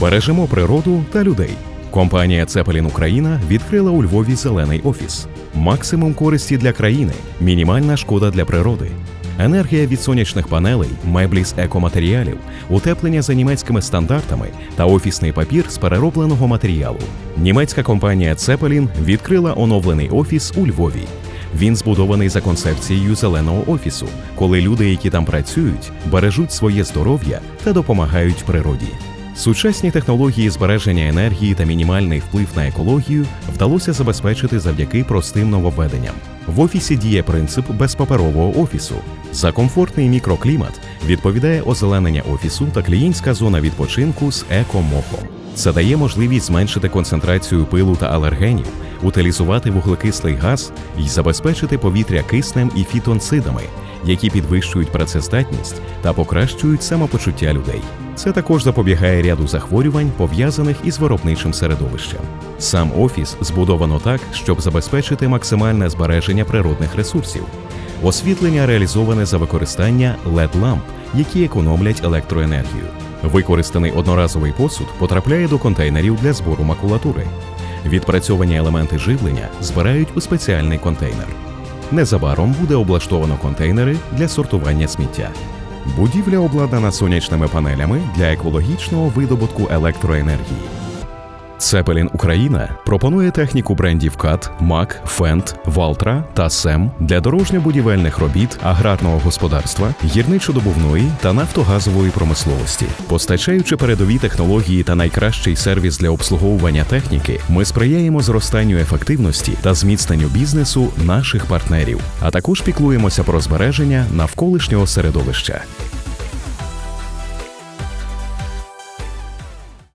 Бережемо природу та людей. Компанія Цепелін Україна відкрила у Львові зелений офіс. Максимум користі для країни, мінімальна шкода для природи. Енергія від сонячних панелей, меблі з екоматеріалів, утеплення за німецькими стандартами та офісний папір з переробленого матеріалу. Німецька компанія Цепелін відкрила оновлений офіс у Львові. Він збудований за концепцією зеленого офісу, коли люди, які там працюють, бережуть своє здоров'я та допомагають природі. Сучасні технології збереження енергії та мінімальний вплив на екологію вдалося забезпечити завдяки простим нововведенням. В офісі діє принцип безпаперового офісу. За комфортний мікроклімат відповідає озеленення офісу та клієнтська зона відпочинку з екомохом. Це дає можливість зменшити концентрацію пилу та алергенів, утилізувати вуглекислий газ і забезпечити повітря киснем і фітонцидами, які підвищують працездатність та покращують самопочуття людей. Це також запобігає ряду захворювань, пов'язаних із виробничим середовищем. Сам офіс збудовано так, щоб забезпечити максимальне збереження природних ресурсів. Освітлення реалізоване за використання led ламп які економлять електроенергію. Використаний одноразовий посуд потрапляє до контейнерів для збору макулатури. Відпрацьовані елементи живлення збирають у спеціальний контейнер. Незабаром буде облаштовано контейнери для сортування сміття. Будівля обладнана сонячними панелями для екологічного видобутку електроенергії. Цепелін Україна пропонує техніку брендів КАТ, МАК, Фенд, Валтра та СЕМ для дорожньо-будівельних робіт, аграрного господарства, гірничодобувної та нафтогазової промисловості. Постачаючи передові технології та найкращий сервіс для обслуговування техніки, ми сприяємо зростанню ефективності та зміцненню бізнесу наших партнерів, а також піклуємося про збереження навколишнього середовища.